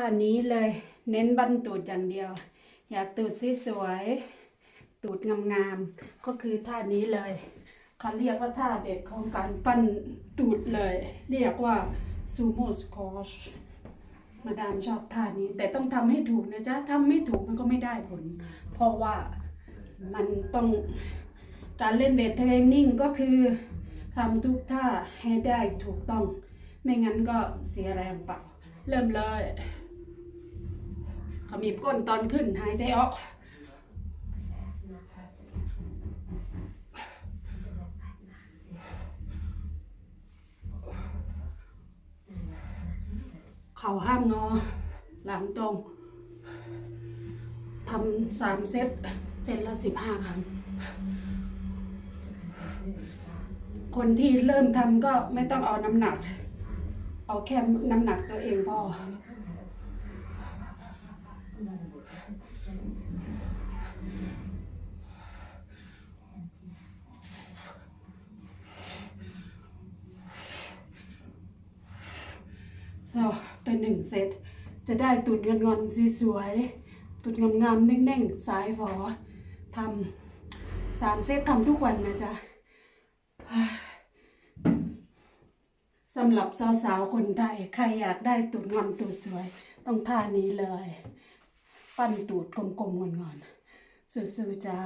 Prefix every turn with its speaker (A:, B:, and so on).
A: ท่านี้เลยเน้นบั้นตูดอย่างเดียว อยากตูดสวยๆตูดงามๆก็คือท่านี้เลยเขาเรียกว่าท่าเด็ดของการปั้นตูดเลย เรียกว่าซูโม่สคอชมาดามชอบท่านี้ แต่ต้องทำให้ถูกนะจ๊ะทำไม่ถูกมันก็ไม่ได้ผล เพราะว่ามันต้องการเล่นเวทเทรนนิ่งก็คือทำทุกท่าให้ได้ถูกต้อง ไม่งั้นก็เสียแรงเปล่าเริ่มเลย มีบก้นตอนขึ้นหายใจออก เข่าห้ามงอ หลังตรงทำสามเซต เซตละสิบห้าครั้ง คนที่เริ่มทำก็ไม่ต้องเอาน้ำหนัก เอาแค่น้ำหนักตัวเองพอ so เป็นหนึ่งเซต จะได้ตุดเงินงอนๆสวยๆตุดงามๆเน่งๆ สายฝอทำสามเซตทำทุกวันนะจ๊ะสำหรับสาวๆคนไทย ใครอยากได้ตูดงอนตูดสวย ต้องท่านี้เลย ปั้นตูดกลมๆงอนๆสู้ๆจ้า